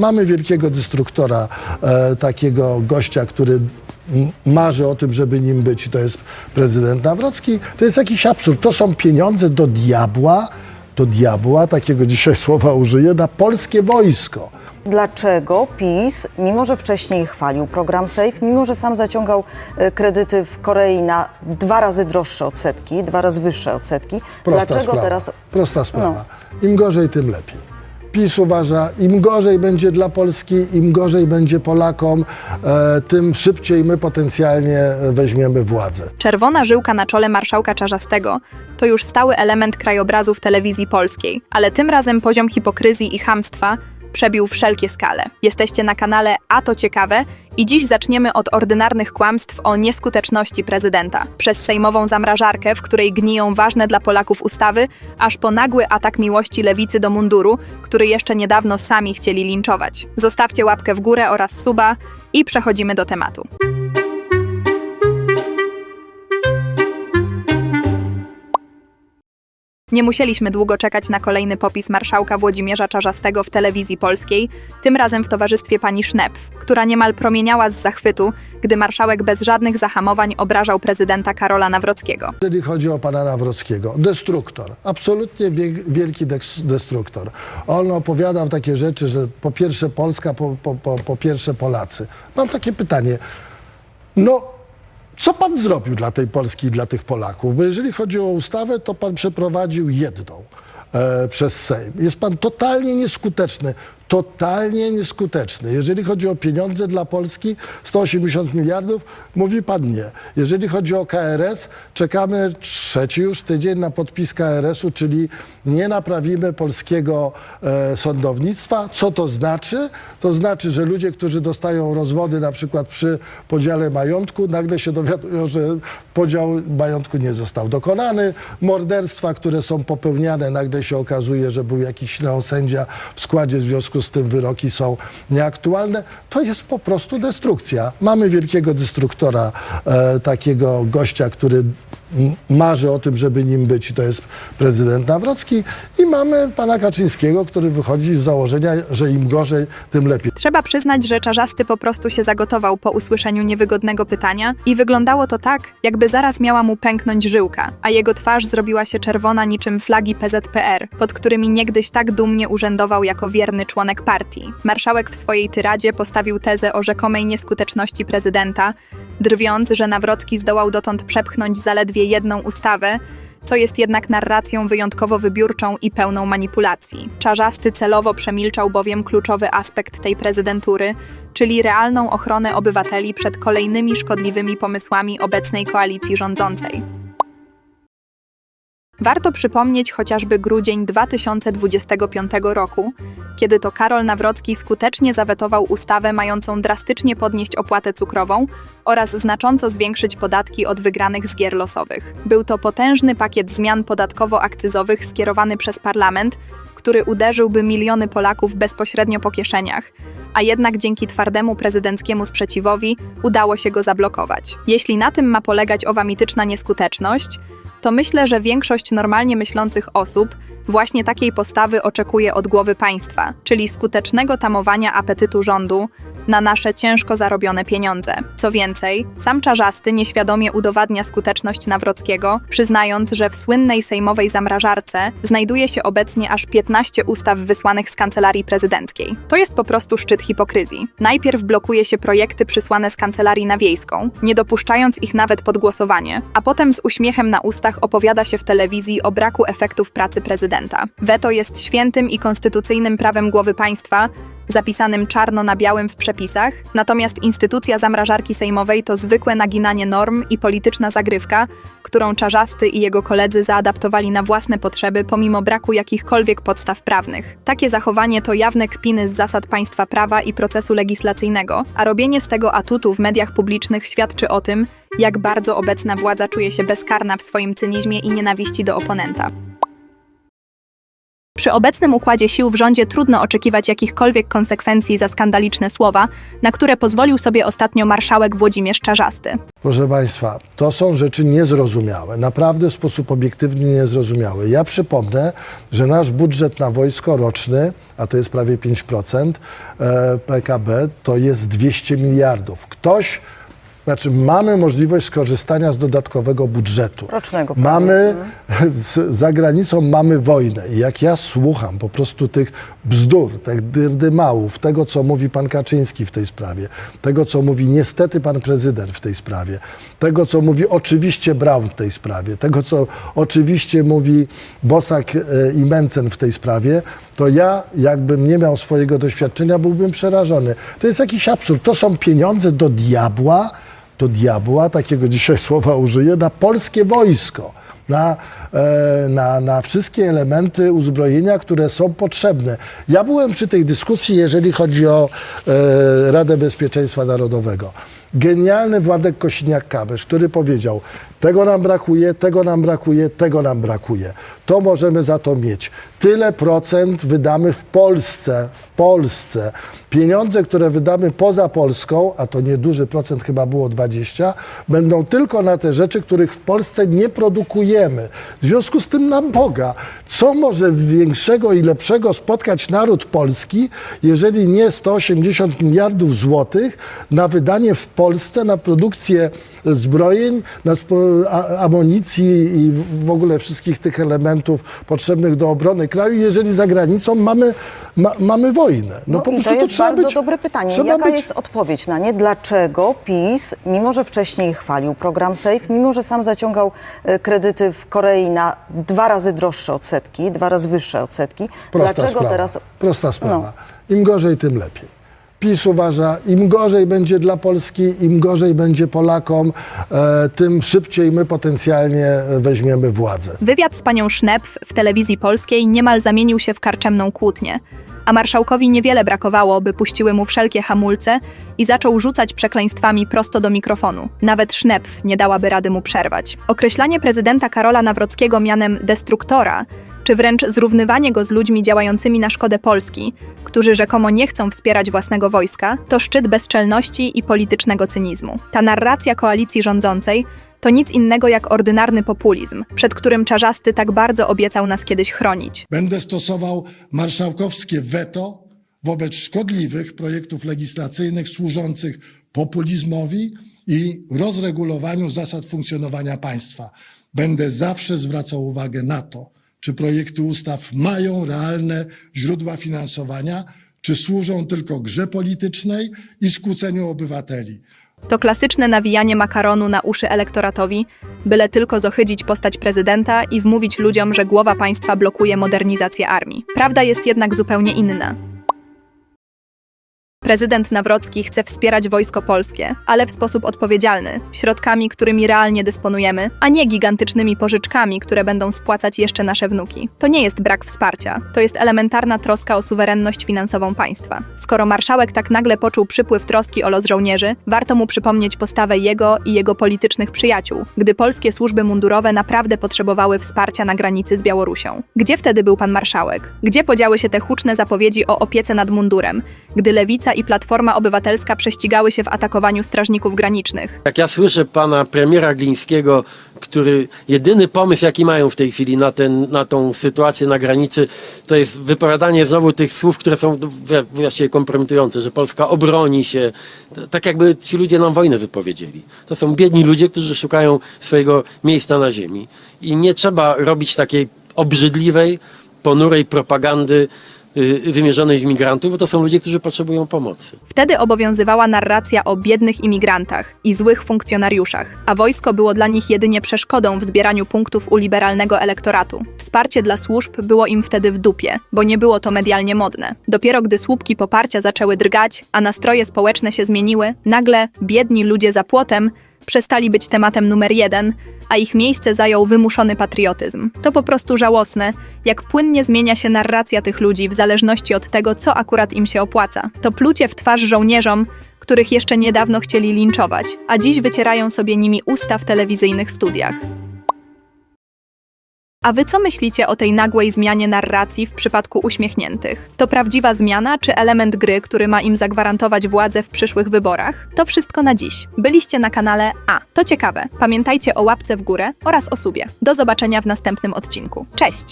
Mamy wielkiego destruktora, e, takiego gościa, który marzy o tym, żeby nim być to jest prezydent Nawrocki. To jest jakiś absurd. To są pieniądze do diabła, do diabła, takiego dzisiaj słowa użyję, na polskie wojsko. Dlaczego PiS, mimo że wcześniej chwalił program SAFE, mimo że sam zaciągał e, kredyty w Korei na dwa razy droższe odsetki, dwa razy wyższe odsetki, Prosta dlaczego sprawa. teraz... No. Prosta sprawa. Im gorzej, tym lepiej. PiS uważa, im gorzej będzie dla Polski, im gorzej będzie Polakom, e, tym szybciej my potencjalnie weźmiemy władzę. Czerwona żyłka na czole marszałka Czarzastego to już stały element krajobrazu w telewizji polskiej, ale tym razem poziom hipokryzji i chamstwa przebił wszelkie skale. Jesteście na kanale A to ciekawe i dziś zaczniemy od ordynarnych kłamstw o nieskuteczności prezydenta. Przez sejmową zamrażarkę, w której gniją ważne dla Polaków ustawy, aż po nagły atak miłości lewicy do munduru, który jeszcze niedawno sami chcieli linczować. Zostawcie łapkę w górę oraz suba i przechodzimy do tematu. Nie musieliśmy długo czekać na kolejny popis marszałka Włodzimierza Czarzastego w telewizji polskiej, tym razem w towarzystwie pani Sznepf, która niemal promieniała z zachwytu, gdy marszałek bez żadnych zahamowań obrażał prezydenta Karola Nawrockiego. Jeżeli chodzi o pana Nawrockiego, destruktor, absolutnie wie, wielki destruktor. On opowiadał takie rzeczy, że po pierwsze Polska, po, po, po, po pierwsze Polacy. Mam takie pytanie, no co pan zrobił dla tej Polski i dla tych Polaków? Bo jeżeli chodzi o ustawę, to pan przeprowadził jedną e, przez Sejm. Jest pan totalnie nieskuteczny. Totalnie nieskuteczny. Jeżeli chodzi o pieniądze dla Polski, 180 miliardów, mówi pan nie. Jeżeli chodzi o KRS, czekamy trzeci już tydzień na podpis KRS-u, czyli nie naprawimy polskiego e, sądownictwa. Co to znaczy? To znaczy, że ludzie, którzy dostają rozwody na przykład przy podziale majątku, nagle się dowiadują, że podział majątku nie został dokonany. Morderstwa, które są popełniane, nagle się okazuje, że był jakiś neosędzia w składzie, w związku z tym wyroki są nieaktualne. To jest po prostu destrukcja. Mamy wielkiego destruktora, e, takiego gościa, który marzy o tym, żeby nim być i to jest prezydent Nawrocki i mamy pana Kaczyńskiego, który wychodzi z założenia, że im gorzej, tym lepiej. Trzeba przyznać, że Czarzasty po prostu się zagotował po usłyszeniu niewygodnego pytania i wyglądało to tak, jakby zaraz miała mu pęknąć żyłka, a jego twarz zrobiła się czerwona niczym flagi PZPR, pod którymi niegdyś tak dumnie urzędował jako wierny członek partii. Marszałek w swojej tyradzie postawił tezę o rzekomej nieskuteczności prezydenta, drwiąc, że Nawrocki zdołał dotąd przepchnąć zaledwie jedną ustawę, co jest jednak narracją wyjątkowo wybiórczą i pełną manipulacji. Czarzasty celowo przemilczał bowiem kluczowy aspekt tej prezydentury, czyli realną ochronę obywateli przed kolejnymi szkodliwymi pomysłami obecnej koalicji rządzącej. Warto przypomnieć chociażby grudzień 2025 roku, kiedy to Karol Nawrocki skutecznie zawetował ustawę mającą drastycznie podnieść opłatę cukrową oraz znacząco zwiększyć podatki od wygranych z gier losowych. Był to potężny pakiet zmian podatkowo-akcyzowych skierowany przez parlament, który uderzyłby miliony Polaków bezpośrednio po kieszeniach, a jednak dzięki twardemu prezydenckiemu sprzeciwowi udało się go zablokować. Jeśli na tym ma polegać owa mityczna nieskuteczność, to myślę, że większość normalnie myślących osób właśnie takiej postawy oczekuje od głowy państwa, czyli skutecznego tamowania apetytu rządu na nasze ciężko zarobione pieniądze. Co więcej, sam Czarzasty nieświadomie udowadnia skuteczność Nawrockiego, przyznając, że w słynnej sejmowej zamrażarce znajduje się obecnie aż 15 ustaw wysłanych z kancelarii prezydenckiej. To jest po prostu szczyt hipokryzji. Najpierw blokuje się projekty przysłane z kancelarii na wiejską, nie dopuszczając ich nawet pod głosowanie, a potem z uśmiechem na ustach opowiada się w telewizji o braku efektów pracy prezydenta. Weto jest świętym i konstytucyjnym prawem głowy państwa, zapisanym czarno na białym w przepisach, natomiast instytucja zamrażarki sejmowej to zwykłe naginanie norm i polityczna zagrywka, którą Czarzasty i jego koledzy zaadaptowali na własne potrzeby pomimo braku jakichkolwiek podstaw prawnych. Takie zachowanie to jawne kpiny z zasad państwa prawa i procesu legislacyjnego, a robienie z tego atutu w mediach publicznych świadczy o tym, jak bardzo obecna władza czuje się bezkarna w swoim cynizmie i nienawiści do oponenta. Przy obecnym układzie sił w rządzie trudno oczekiwać jakichkolwiek konsekwencji za skandaliczne słowa, na które pozwolił sobie ostatnio marszałek Włodzimierz Czarzasty. Proszę Państwa, to są rzeczy niezrozumiałe, naprawdę w sposób obiektywny niezrozumiały. Ja przypomnę, że nasz budżet na wojsko roczny, a to jest prawie 5% e, PKB, to jest 200 miliardów. Ktoś, znaczy mamy możliwość skorzystania z dodatkowego budżetu. Rocznego prawie. Mamy, z, za granicą mamy wojnę i jak ja słucham po prostu tych bzdur, tych dyrdymałów, tego co mówi pan Kaczyński w tej sprawie, tego co mówi niestety pan prezydent w tej sprawie, tego co mówi oczywiście Braun w tej sprawie, tego co oczywiście mówi Bosak e, i Mencen w tej sprawie, to ja jakbym nie miał swojego doświadczenia, byłbym przerażony. To jest jakiś absurd. To są pieniądze do diabła, do diabła, takiego dzisiaj słowa użyję, na polskie wojsko, na, e, na, na wszystkie elementy uzbrojenia, które są potrzebne. Ja byłem przy tej dyskusji, jeżeli chodzi o e, Radę Bezpieczeństwa Narodowego. Genialny Władek Kosiniak-Kamysz, który powiedział, tego nam brakuje, tego nam brakuje, tego nam brakuje. To możemy za to mieć. Tyle procent wydamy w Polsce, w Polsce. Pieniądze, które wydamy poza Polską, a to nieduży procent, chyba było 20, będą tylko na te rzeczy, których w Polsce nie produkujemy. W związku z tym na Boga, co może większego i lepszego spotkać naród polski, jeżeli nie 180 miliardów złotych na wydanie w Polsce, na produkcję zbrojeń, na amunicji i w ogóle wszystkich tych elementów potrzebnych do obrony kraju, jeżeli za granicą mamy, ma, mamy wojnę. No, No, po prostu to jest trzeba bardzo być, dobre pytanie. Jaka być, jest odpowiedź na nie? Dlaczego PiS, mimo że wcześniej chwalił program SAFE, mimo że sam zaciągał e, kredyty w Korei na dwa razy droższe odsetki, dwa razy wyższe odsetki, Prosta dlaczego sprawa. teraz... Prosta sprawa. Im gorzej, tym lepiej. PiS uważa, im gorzej będzie dla Polski, im gorzej będzie Polakom, e, tym szybciej my potencjalnie weźmiemy władzę. Wywiad z panią Sznepf w telewizji polskiej niemal zamienił się w karczemną kłótnię, a marszałkowi niewiele brakowało, by puściły mu wszelkie hamulce i zaczął rzucać przekleństwami prosto do mikrofonu. Nawet Sznepf nie dałaby rady mu przerwać. Określanie prezydenta Karola Nawrockiego mianem destruktora, czy wręcz zrównywanie go z ludźmi działającymi na szkodę Polski, którzy rzekomo nie chcą wspierać własnego wojska, to szczyt bezczelności i politycznego cynizmu. Ta narracja koalicji rządzącej to nic innego jak ordynarny populizm, przed którym Czarzasty tak bardzo obiecał nas kiedyś chronić. Będę stosował marszałkowskie weto wobec szkodliwych projektów legislacyjnych służących populizmowi i rozregulowaniu zasad funkcjonowania państwa. Będę zawsze zwracał uwagę na to, czy projekty ustaw mają realne źródła finansowania, czy służą tylko grze politycznej i skłóceniu obywateli. To klasyczne nawijanie makaronu na uszy elektoratowi, byle tylko zohydzić postać prezydenta i wmówić ludziom, że głowa państwa blokuje modernizację armii. Prawda jest jednak zupełnie inna. Prezydent Nawrocki chce wspierać wojsko polskie, ale w sposób odpowiedzialny, środkami, którymi realnie dysponujemy, a nie gigantycznymi pożyczkami, które będą spłacać jeszcze nasze wnuki. To nie jest brak wsparcia, to jest elementarna troska o suwerenność finansową państwa. Skoro marszałek tak nagle poczuł przypływ troski o los żołnierzy, warto mu przypomnieć postawę jego i jego politycznych przyjaciół, gdy polskie służby mundurowe naprawdę potrzebowały wsparcia na granicy z Białorusią. Gdzie wtedy był pan marszałek? Gdzie podziały się te huczne zapowiedzi o opiece nad mundurem, gdy Lewica i Platforma Obywatelska prześcigały się w atakowaniu strażników granicznych? Jak ja słyszę pana premiera Glińskiego, który jedyny pomysł, jaki mają w tej chwili na, ten, na tą sytuację na granicy, to jest wypowiadanie znowu tych słów, które są właściwie kompromitujące, że Polska obroni się. Tak jakby ci ludzie nam wojnę wypowiedzieli. To są biedni ludzie, którzy szukają swojego miejsca na ziemi. I nie trzeba robić takiej obrzydliwej, ponurej propagandy wymierzonej w migrantów, bo to są ludzie, którzy potrzebują pomocy. Wtedy obowiązywała narracja o biednych imigrantach i złych funkcjonariuszach, a wojsko było dla nich jedynie przeszkodą w zbieraniu punktów u liberalnego elektoratu. Wsparcie dla służb było im wtedy w dupie, bo nie było to medialnie modne. Dopiero gdy słupki poparcia zaczęły drgać, a nastroje społeczne się zmieniły, nagle biedni ludzie za płotem przestali być tematem numer jeden, a ich miejsce zajął wymuszony patriotyzm. To po prostu żałosne, jak płynnie zmienia się narracja tych ludzi w zależności od tego, co akurat im się opłaca. To plucie w twarz żołnierzom, których jeszcze niedawno chcieli linczować, a dziś wycierają sobie nimi usta w telewizyjnych studiach. A wy co myślicie o tej nagłej zmianie narracji w przypadku uśmiechniętych? To prawdziwa zmiana czy element gry, który ma im zagwarantować władzę w przyszłych wyborach? To wszystko na dziś. Byliście na kanale A. To ciekawe. Pamiętajcie o łapce w górę oraz o subie. Do zobaczenia w następnym odcinku. Cześć!